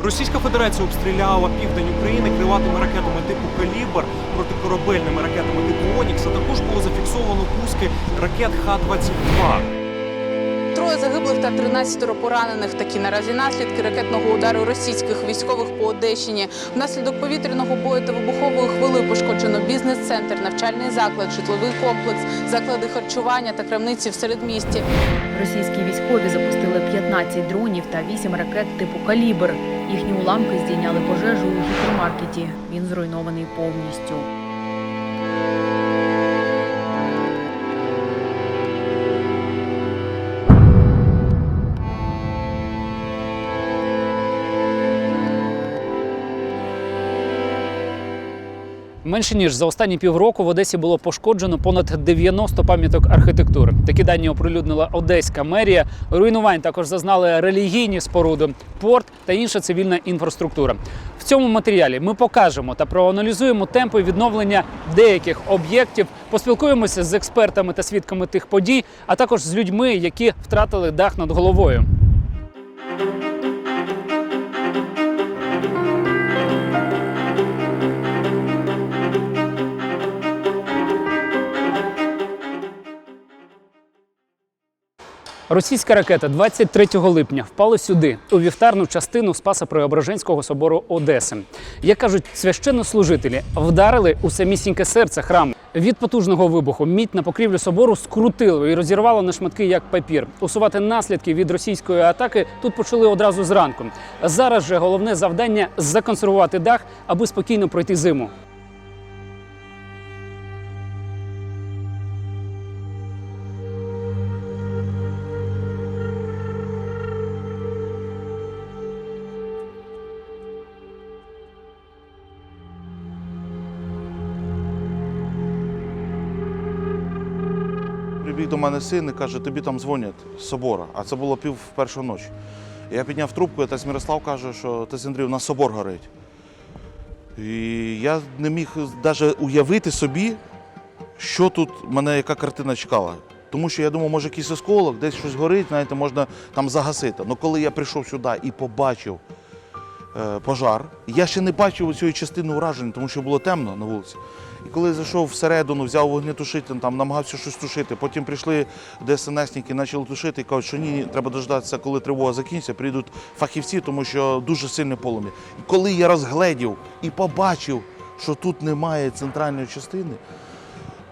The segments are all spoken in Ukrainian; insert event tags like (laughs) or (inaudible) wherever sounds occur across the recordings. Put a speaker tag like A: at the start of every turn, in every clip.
A: Російська Федерація обстріляла південь України крилатими ракетами типу Калібр, протикорабельними ракетами типу Онікс, а також було зафіксовано пуски ракет Х-22.
B: Троє загиблих та 13 поранених. Такі наразі наслідки ракетного удару російських військових по Одещині. Внаслідок повітряного бою та вибухової хвили пошкоджено бізнес-центр, навчальний заклад, житловий комплекс, заклади харчування та крамниці в середмісті.
C: Російські військові запустили 15 дронів та 8 ракет типу Калібр. Їхні уламки здійняли пожежу у гіпермаркеті. Він зруйнований повністю.
D: Менше ніж за останні півроку в Одесі було пошкоджено понад 90 пам'яток архітектури. Такі дані оприлюднила Одеська мерія. Руйнувань також зазнали релігійні споруди, порт та інша цивільна інфраструктура. В цьому матеріалі ми покажемо та проаналізуємо темпи відновлення деяких об'єктів, поспілкуємося з експертами та свідками тих подій, а також з людьми, які втратили дах над головою. Російська ракета 23 липня впала сюди, у вівтарну частину Спаса Преображенського собору Одеси. Як кажуть священнослужителі, вдарили у самісіньке серце храму. Від потужного вибуху мідь на покрівлю собору скрутило і розірвало на шматки як папір. Усувати наслідки від російської атаки тут почали одразу зранку. Зараз же головне завдання законсервувати дах, аби спокійно пройти зиму.
E: Прибіг до мене син і каже, тобі там дзвонять з собора, а це було пів першої ночі. Я підняв трубку, і отець Мирослав каже, що отець Андрій, у нас собор горить. І я не міг навіть уявити собі, що тут мене яка картина чекала. Тому що я думав, може якийсь осколок, десь щось горить, знаєте, можна там загасити. Але коли я прийшов сюди і побачив пожар, я ще не бачив цієї частини ураження, тому що було темно на вулиці. І коли я зайшов всередину, взяв вогнетушитель, там намагався щось тушити. Потім прийшли ДСНСники, почали тушити і кажуть, що ні, треба дождатися, коли тривога закінчиться, прийдуть фахівці, тому що дуже сильне полум'я. І коли я розгледів і побачив, що тут немає центральної частини,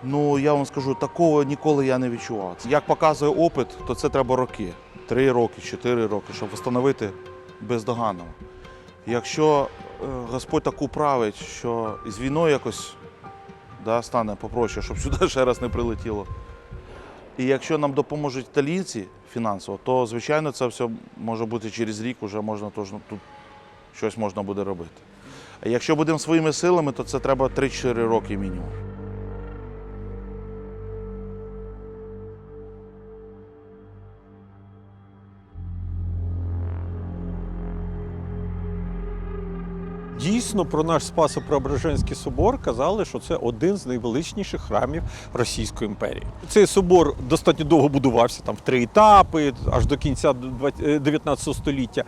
E: ну я вам скажу, такого ніколи я не відчував. Як показує опит, то це треба роки. Три роки, чотири роки, щоб встановити бездоганно. Якщо е, Господь так управить, що з війною якось да, стане попроще, щоб сюди ще раз не прилетіло. І якщо нам допоможуть італійці фінансово, то звичайно це все може бути через рік, вже можна тож, тут щось можна буде робити. А якщо будемо своїми силами, то це треба 3-4 роки мінімум.
F: Дійсно, про наш Спасо-Преображенський собор казали, що це один з найвеличніших храмів Російської імперії. Цей собор достатньо довго будувався, там в три етапи, аж до кінця 19 століття.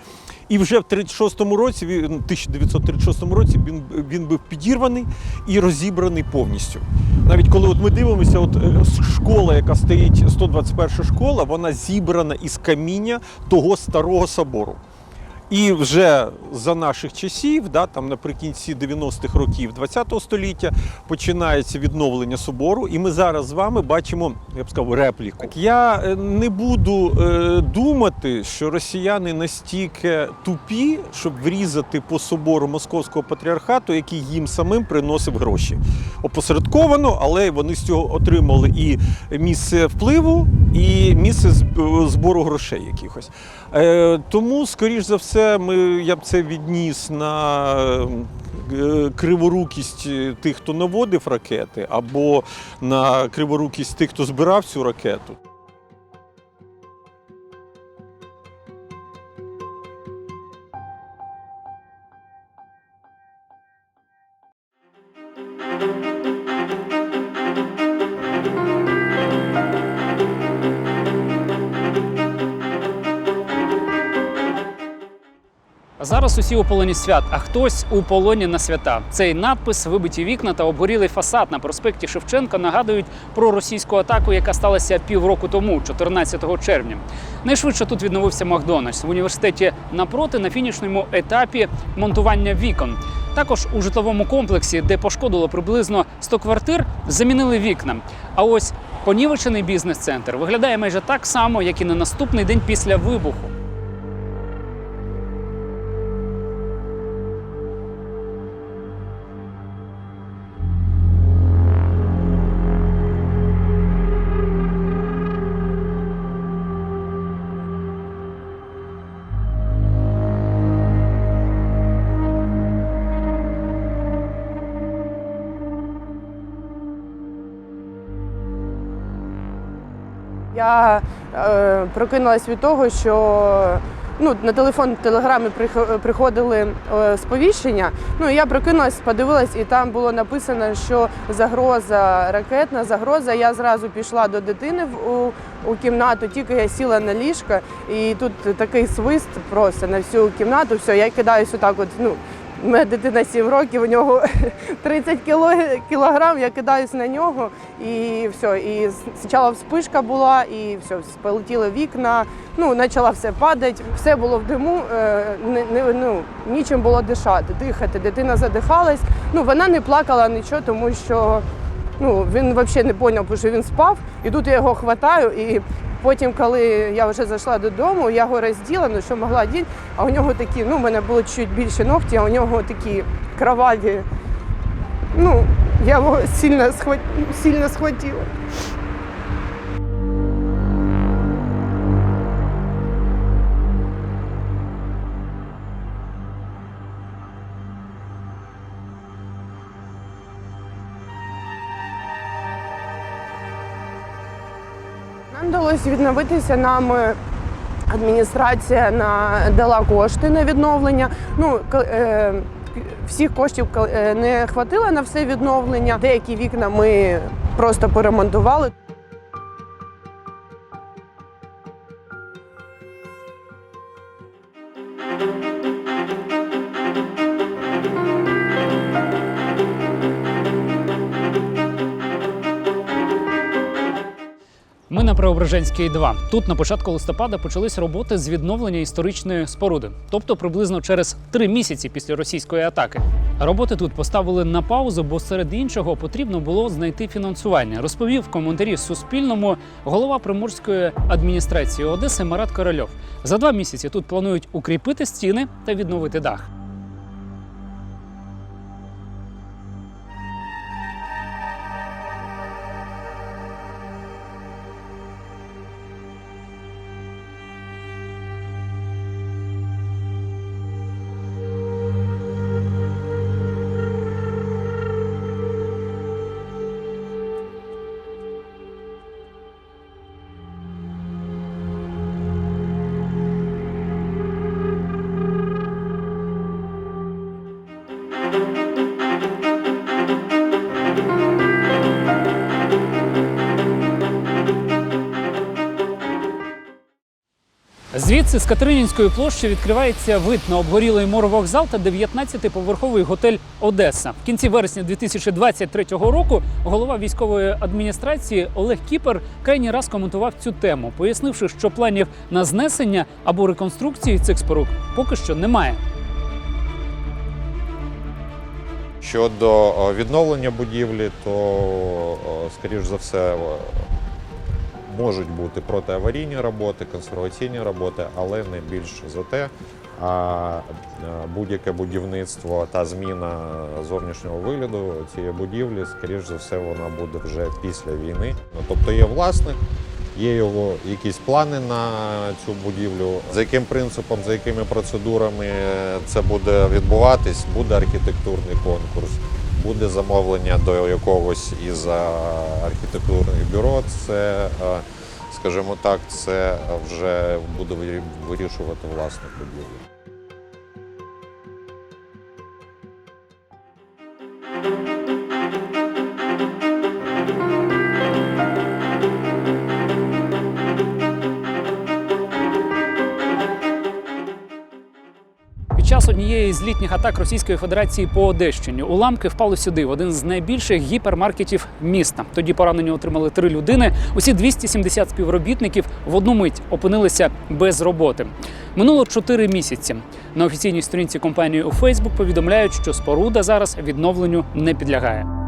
F: І вже в 36-му році, він- 1936 році, він, він був підірваний і розібраний повністю. Навіть коли от ми дивимося, от е, школа, яка стоїть, 121 школа, вона зібрана із каміння того старого собору. І вже за наших часів, да, там наприкінці 90-х років ХХ століття, починається відновлення собору, і ми зараз з вами бачимо, я б сказав, репліку. Я е, не буду е, думати, що росіяни настільки тупі, щоб врізати по собору московського патріархату, який їм самим приносив гроші. Опосередковано, але вони з цього отримали і місце впливу, і місце зб- збору грошей якихось. Е, тому, скоріш за все, ми, я б це відніс на е, криворукість тих, хто наводив ракети, або на криворукість тих, хто збирав цю ракету.
D: Усі у полоні свят, а хтось у полоні на свята. Цей надпис, вибиті вікна та обгорілий фасад на проспекті Шевченка нагадують про російську атаку, яка сталася півроку тому, 14 червня. Найшвидше тут відновився Макдональдс в університеті напроти на фінішному етапі монтування вікон. Також у житловому комплексі, де пошкодило приблизно 100 квартир, замінили вікна. А ось понівечений бізнес-центр виглядає майже так само, як і на наступний день після вибуху.
G: Я е, прокинулась від того, що ну, на телефон в телеграмі прих- приходили е, сповіщення. Ну, я прокинулась, подивилась, і там було написано, що загроза ракетна загроза. Я зразу пішла до дитини в у, у кімнату, тільки я сіла на ліжко, і тут такий свист просто на всю кімнату. Все, я кидаюсь отак, от, ну. У мене дитина 7 років, у нього (laughs) 30 кілограм, я кидаюсь на нього і все. І спочатку вспишка була, і все, полетіли вікна, ну, почала все падати, все було в диму, е, не, не, ну, нічим було дишати, дихати. Дитина задихалась. Ну, вона не плакала нічого, тому що ну, він взагалі не зрозумів, що він спав. І тут я його хватаю. І потім, коли я вже зайшла додому, я його розділа, ну що могла діти, а у нього такі, ну, в мене було чуть більше ногті, а у нього такі кроваві. Ну, я його сильно, схват... сильно схватила. Вдалося відновитися нам. е, Адміністрація дала кошти на відновлення. Ну е, всіх коштів е, не хватило на все відновлення. Деякі вікна ми просто поремонтували.
D: На Преображенській 2. Тут на початку листопада почались роботи з відновлення історичної споруди, тобто приблизно через три місяці після російської атаки. Роботи тут поставили на паузу, бо серед іншого потрібно було знайти фінансування. Розповів в коментарі Суспільному голова приморської адміністрації Одеси Марат Корольов. За два місяці тут планують укріпити стіни та відновити дах. Звідси з Катеринінської площі відкривається вид на обгорілий морвокзал та 19-поверховий готель Одеса. В кінці вересня 2023 року голова військової адміністрації Олег Кіпер крайній раз коментував цю тему, пояснивши, що планів на знесення або реконструкції цих спорук поки що немає.
H: Щодо е, відновлення будівлі, то, е, скоріш за все, е, можуть бути протиаварійні роботи, консерваційні роботи, але не більш за те. А е, будь-яке будівництво та зміна зовнішнього вигляду цієї будівлі, скоріш за все, вона буде вже після війни. Ну, Тобто є власник, є його якісь плани на цю будівлю. За яким принципом, за якими процедурами це буде відбуватись, буде архітектурний конкурс, буде замовлення до якогось із архітектурних бюро. Це, скажімо так, це вже буде вирішувати власник будівлі.
D: Літніх атак Російської Федерації по Одещині уламки впали сюди, в один з найбільших гіпермаркетів міста. Тоді поранення отримали три людини. Усі 270 співробітників в одну мить опинилися без роботи. Минуло чотири місяці. На офіційній сторінці компанії у Фейсбук повідомляють, що споруда зараз відновленню не підлягає.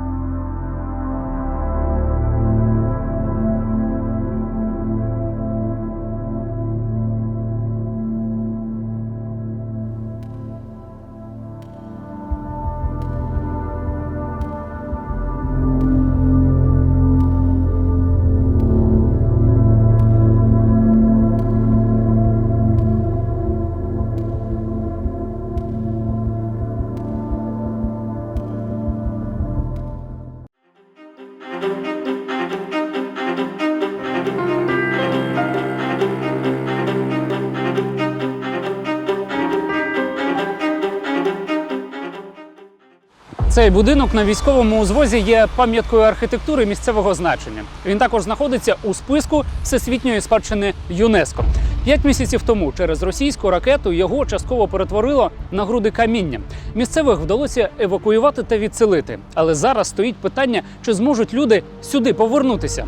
D: Цей будинок на військовому узвозі є пам'яткою архітектури місцевого значення. Він також знаходиться у списку всесвітньої спадщини ЮНЕСКО. П'ять місяців тому через російську ракету його частково перетворило на груди каміння. Місцевих вдалося евакуювати та відселити. Але зараз стоїть питання, чи зможуть люди сюди повернутися.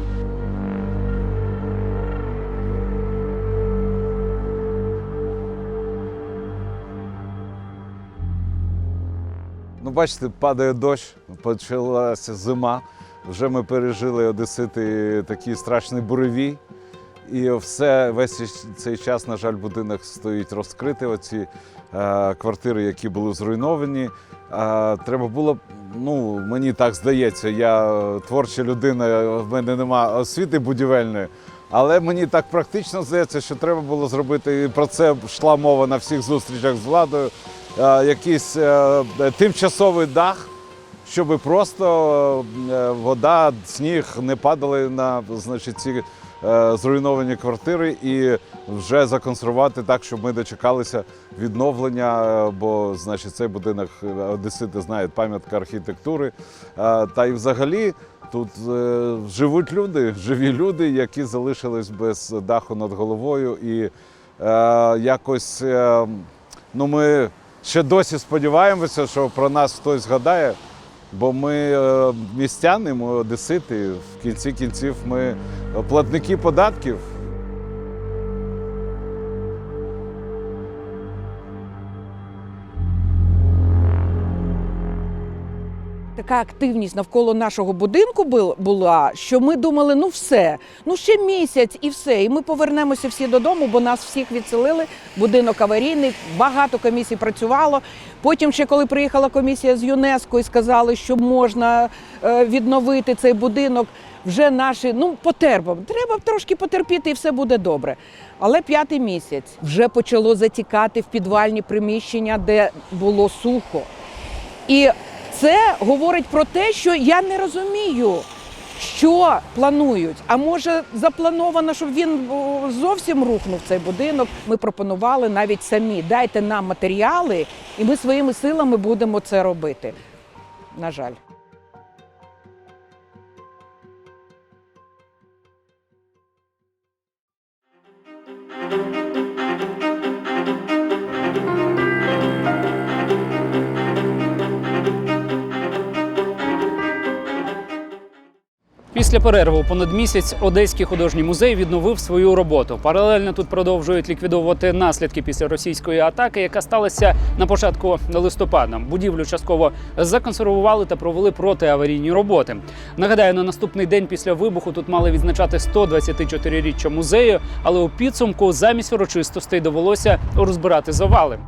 I: Бачите, падає дощ, почалася зима. Вже ми пережили одесити такий страшний буревій. І все, весь цей час, на жаль, будинок стоїть розкритий. Оці е, квартири, які були зруйновані. Е, треба було, ну, мені так здається, я творча людина, в мене нема освіти будівельної. Але мені так практично здається, що треба було зробити, і про це йшла мова на всіх зустрічах з владою, якийсь е, тимчасовий дах, щоб просто е, вода, сніг не падали на значить, ці е, зруйновані квартири і вже законсервувати так, щоб ми дочекалися відновлення, е, бо значить, цей будинок е, одесити знають пам'ятка архітектури. Е, Та й взагалі тут е, живуть люди, живі люди, які залишились без даху над головою. І е, якось е, ну, ми ще досі сподіваємося, що про нас хтось згадає. Бо ми е, містяни, ми одесити, в кінці кінців ми платники податків.
J: Така активність навколо нашого будинку була, що ми думали, ну все, ну ще місяць і все. І ми повернемося всі додому, бо нас всіх відселили. Будинок аварійний, багато комісій працювало. Потім, ще коли приїхала комісія з ЮНЕСКО і сказали, що можна е, відновити цей будинок, вже наші ну потерпимо. Треба трошки потерпіти, і все буде добре. Але п'ятий місяць вже почало затікати в підвальні приміщення, де було сухо. І це говорить про те, що я не розумію, що планують. А може заплановано, щоб він зовсім рухнув цей будинок. Ми пропонували навіть самі дайте нам матеріали, і ми своїми силами будемо це робити. На жаль.
D: Після перерви понад місяць Одеський художній музей відновив свою роботу. Паралельно тут продовжують ліквідовувати наслідки після російської атаки, яка сталася на початку листопада. Будівлю частково законсервували та провели протиаварійні роботи. Нагадаю, на наступний день після вибуху тут мали відзначати 124-річчя музею, але у підсумку замість урочистостей довелося розбирати завали.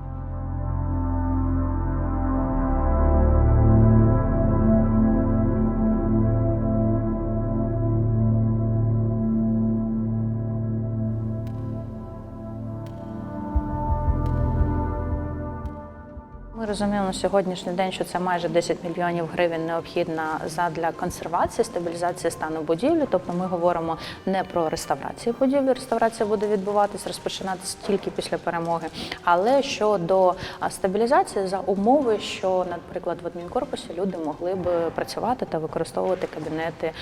K: Розуміємо на сьогоднішній день, що це майже 10 мільйонів гривень необхідна задля консервації, стабілізації стану будівлі. Тобто ми говоримо не про реставрацію будівлі. Реставрація буде відбуватись, розпочинатися тільки після перемоги. Але щодо стабілізації за умови, що, наприклад, в адмінкорпусі люди могли б працювати та використовувати кабінети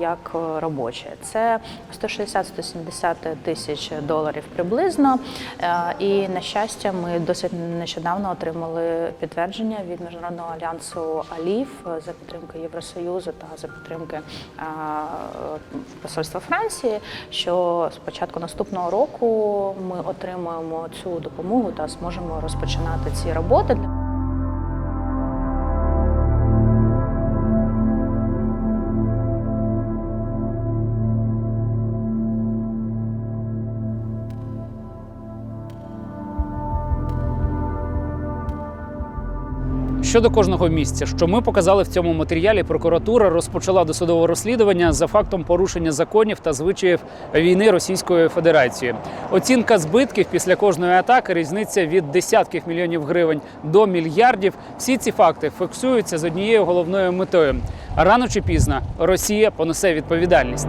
K: як робочі. Це 160-170 тисяч доларів приблизно. І на щастя, ми досить нещодавно отримали підтвердження від міжнародного альянсу АЛІФ е, за підтримки Євросоюзу та за підтримки е, посольства Франції, що з початку наступного року ми отримаємо цю допомогу та зможемо розпочинати ці роботи.
D: Щодо кожного місця, що ми показали в цьому матеріалі, прокуратура розпочала досудове розслідування за фактом порушення законів та звичаїв війни Російської Федерації. Оцінка збитків після кожної атаки різниця від десятків мільйонів гривень до мільярдів. Всі ці факти фіксуються з однією головною метою: рано чи пізно Росія понесе відповідальність.